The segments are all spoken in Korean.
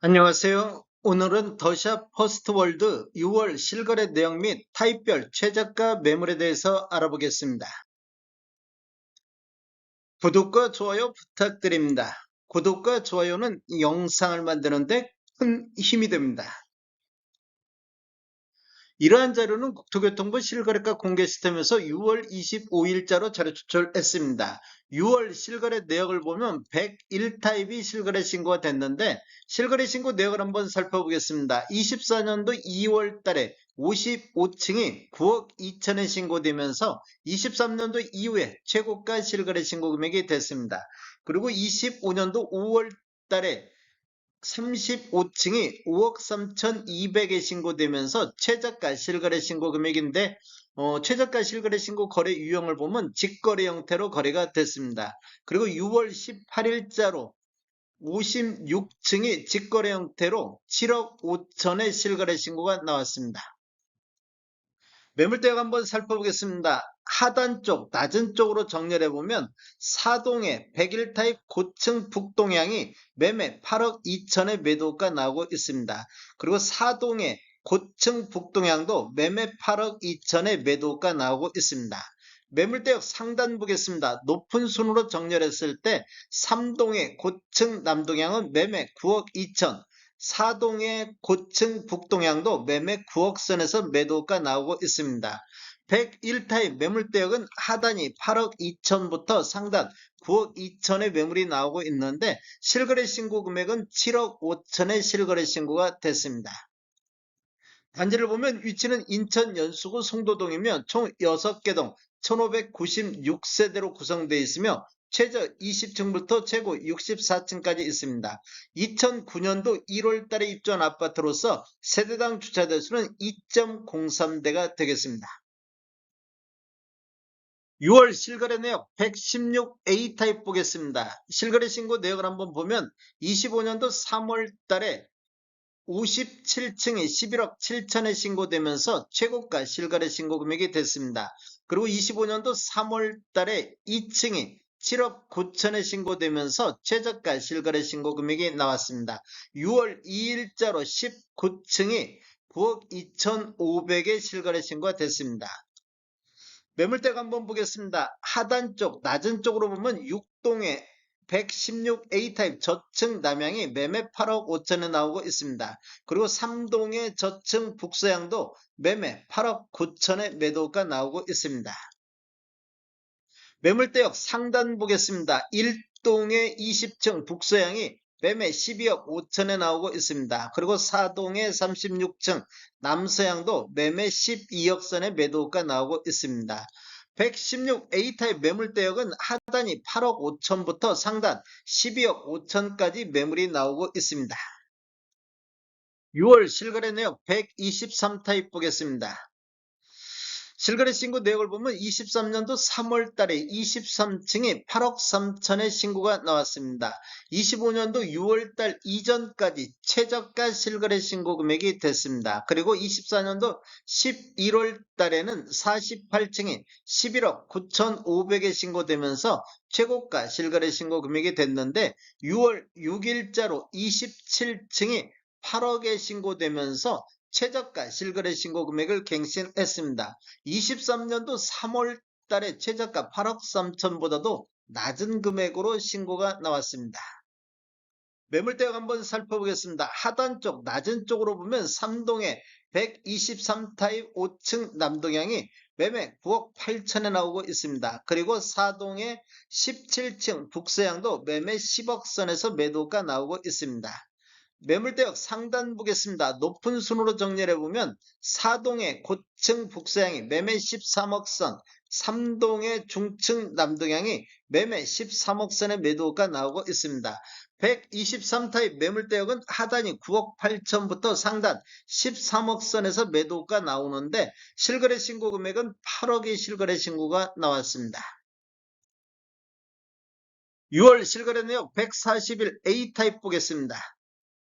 안녕하세요. 오늘은 더샵 퍼스트월드 6월 실거래 내용 및 타입별 최저가 매물에 대해서 알아보겠습니다. 구독과 좋아요 부탁드립니다. 구독과 좋아요는 영상을 만드는데 큰 힘이 됩니다. 이러한 자료는 국토교통부 실거래가 공개 시스템에서 6월 25일자로 자료 추출했습니다. 6월 실거래 내역을 보면 101타입이 실거래 신고가 됐는데 실거래 신고 내역을 한번 살펴보겠습니다. 24년도 2월 달에 55층이 9억 2천에 신고되면서 23년도 이후에 최고가 실거래 신고 금액이 됐습니다. 그리고 25년도 5월 달에 35층이 5억 3,200에 신고되면서 최저가 실거래 신고 금액인데 어, 최저가 실거래 신고 거래 유형을 보면 직거래 형태로 거래가 됐습니다. 그리고 6월 18일자로 56층이 직거래 형태로 7억 5천의 실거래 신고가 나왔습니다. 매물대역 한번 살펴보겠습니다. 하단 쪽, 낮은 쪽으로 정렬해 보면 사동의 101타입 고층 북동향이 매매 8억 2천의 매도가 나오고 있습니다. 그리고 사동의 고층 북동향도 매매 8억 2천의 매도가 나오고 있습니다. 매물대역 상단 보겠습니다. 높은 순으로 정렬했을 때 3동의 고층 남동향은 매매 9억 2천, 사동의 고층 북동향도 매매 9억 선에서 매도가 나오고 있습니다. 101타입 매물대역은 하단이 8억 2천부터 상단 9억 2천의 매물이 나오고 있는데 실거래 신고 금액은 7억 5천의 실거래 신고가 됐습니다. 단지를 보면 위치는 인천 연수구 송도동이면 총 6개 동 1596세대로 구성되어 있으며 최저 20층부터 최고 64층까지 있습니다. 2009년도 1월 달에 입주한 아파트로서 세대당 주차 대수는 2.03대가 되겠습니다. 6월 실거래 내역 116A 타입 보겠습니다. 실거래 신고 내역을 한번 보면 25년도 3월 달에 57층에 11억 7천에 신고되면서 최고가 실거래 신고 금액이 됐습니다. 그리고 25년도 3월 달에 2층이 7억 9천에 신고되면서 최저가 실거래 신고 금액이 나왔습니다. 6월 2일자로 19층이 9억 2,500에 실거래 신고가 됐습니다. 매물대가 한번 보겠습니다. 하단 쪽, 낮은 쪽으로 보면 6동에 116A 타입 저층 남향이 매매 8억 5천에 나오고 있습니다. 그리고 3동의 저층 북서향도 매매 8억 9천에 매도가 나오고 있습니다. 매물대역 상단 보겠습니다. 1동의 20층 북서향이 매매 12억 5천에 나오고 있습니다. 그리고 4동의 36층 남서향도 매매 12억 선의 매도가 나오고 있습니다. 116A 타입 매물대역은 하단이 8억 5천부터 상단 12억 5천까지 매물이 나오고 있습니다. 6월 실거래 내역 123 타입 보겠습니다. 실거래 신고 내역을 보면 23년도 3월 달에 23층에 8억 3천의 신고가 나왔습니다. 25년도 6월 달 이전까지 최저가 실거래 신고 금액이 됐습니다. 그리고 24년도 11월 달에는 48층에 11억 9,500에 신고되면서 최고가 실거래 신고 금액이 됐는데 6월 6일자로 27층이 8억에 신고되면서 최저가 실거래 신고 금액을 갱신했습니다. 23년도 3월 달에 최저가 8억 3천보다도 낮은 금액으로 신고가 나왔습니다. 매물대역 한번 살펴보겠습니다. 하단 쪽, 낮은 쪽으로 보면 3동에 123타입 5층 남동향이 매매 9억 8천에 나오고 있습니다. 그리고 4동에 17층 북서향도 매매 10억 선에서 매도가 나오고 있습니다. 매물대역 상단 보겠습니다. 높은 순으로 정리해 보면 4동의 고층 북서향이 매매 13억 선, 3동의 중층 남동향이 매매 13억 선의 매도가 나오고 있습니다. 123타입 매물대역은 하단이 9억 8천부터 상단 13억 선에서 매도가 나오는데 실거래 신고 금액은 8억의 실거래 신고가 나왔습니다. 6월 실거래 내역 141A 타입 보겠습니다.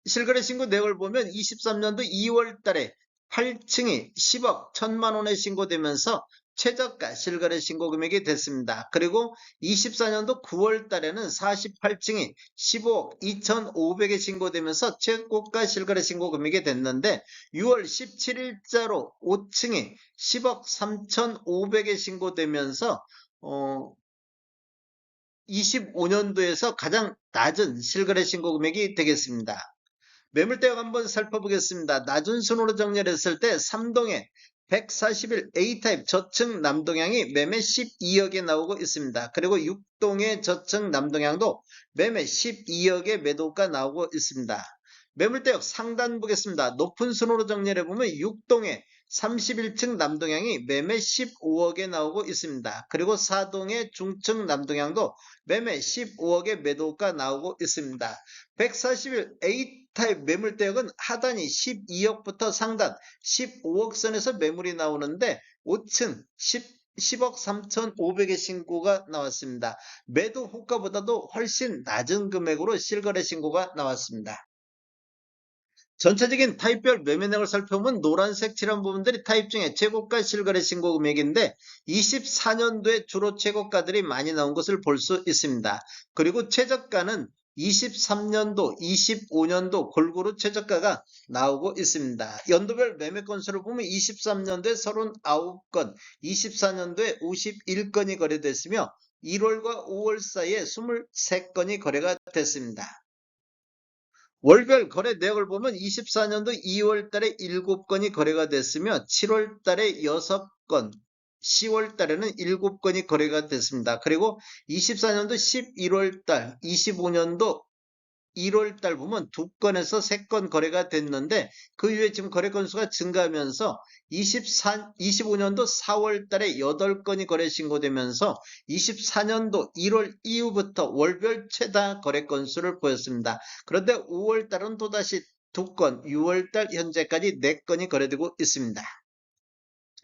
실거래 신고 내역을 보면 23년도 2월 달에 8층이 10억 1천만 원에 신고되면서 최저가 실거래 신고 금액이 됐습니다. 그리고 24년도 9월 달에는 48층이 15억 2,500에 신고되면서 최고가 실거래 신고 금액이 됐는데 6월 17일자로 5층이 10억 3,500에 신고되면서 어 25년도에서 가장 낮은 실거래 신고 금액이 되겠습니다. 매물대역 한번 살펴보겠습니다. 낮은 순으로 정렬했을 때 3동에 141 A타입 저층 남동향이 매매 12억에 나오고 있습니다. 그리고 6동의 저층 남동향도 매매 12억의 매도가 나오고 있습니다. 매물대역 상단 보겠습니다. 높은 순으로 정렬해보면 6동에 31층 남동향이 매매 15억에 나오고 있습니다. 그리고 4동의 중층 남동향도 매매 15억의 매도가 나오고 있습니다. 141 A 타입 매물 대역은 하단이 12억부터 상단 15억 선에서 매물이 나오는데 5층 10, 10억 3,500의 신고가 나왔습니다. 매도 호가보다도 훨씬 낮은 금액으로 실거래 신고가 나왔습니다. 전체적인 타입별 매매내역을 살펴보면 노란색 칠한 부분들이 타입 중에 최고가 실거래 신고 금액인데 24년도에 주로 최고가들이 많이 나온 것을 볼 수 있습니다. 그리고 최저가는 23년도, 25년도 골고루 최저가가 나오고 있습니다. 연도별 매매 건수를 보면 23년도에 39건, 24년도에 51건이 거래됐으며 1월과 5월 사이에 23건이 거래가 됐습니다. 월별 거래 내역을 보면 24년도 2월 달에 7건이 거래가 됐으며 7월 달에 6건, 10월 달에는 7건이 거래가 됐습니다. 그리고 24년도 11월 달, 25년도 1월 달 보면 2건에서 3건 거래가 됐는데 그 이후에 지금 거래 건수가 증가하면서 24, 25년도 4월 달에 8건이 거래 신고되면서 24년도 1월 이후부터 월별 최다 거래 건수를 보였습니다. 그런데 5월 달은 또다시 2건, 6월 달 현재까지 4건이 거래되고 있습니다.